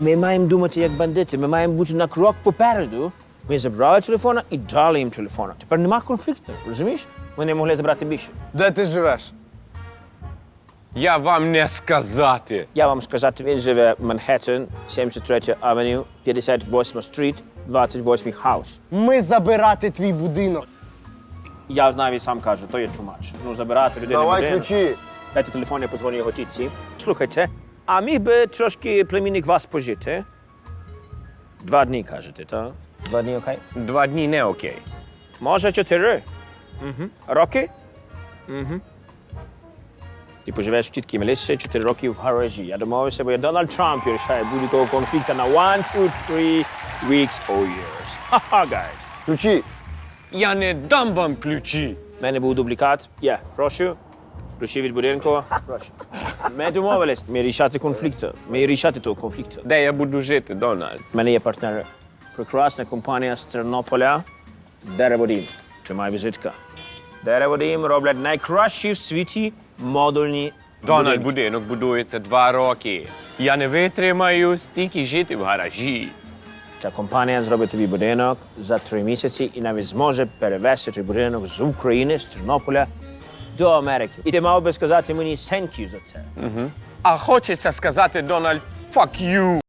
Ми маємо думати як бандити, ми маємо бути на крок попереду. Ми забрали телефона і дали їм телефона. Тепер нема конфлікту, розумієш? Вони могли забрати більше. Де ти живеш? Я вам не сказати. Я вам сказати, він живе в Манхеттен, 73 Авеню, 58 стріт, 28 хаус. Ми забирати твій будинок. Я навіть сам кажу, то є too much. Ну, забирати людину Давай будинок. ключі. Дайте телефон, я подзвоню його тітці. Слухайте, а міг би трошки племінник вас пожити? Два дні, кажете, так? Два дні окей? Два дні не окей. Може, чотири. Угу. Роки? Угу. Ти поживеш в тітки Мелісі чотири роки в гаражі. Я домовився, бо я Дональд Трамп і рішає будь-якого конфлікту на one, two, three weeks or years. Ха-ха, guys. Ключі. Я не дам вам ключі. Мене був дублікат. Є, прошу. Ключі від будинку. Прошу. Ми домовились. Ми рішати конфлікту. Ми рішати того конфлікту. Де я буду жити, Дональд? У мене є партнер. Прекрасна компанія з Тернополя. Дереводім. Тримай візитка. Дереводім роблять найкращі в світі модульні Дональд, будинки. будинок будується два роки. Я не витримаю стільки жити в гаражі. Ця компанія зробить тобі будинок за три місяці і навіть зможе перевезти цей будинок з України, з Тернополя до Америки. І ти мав би сказати мені thank за це. А хочеться сказати, Дональд, fuck you.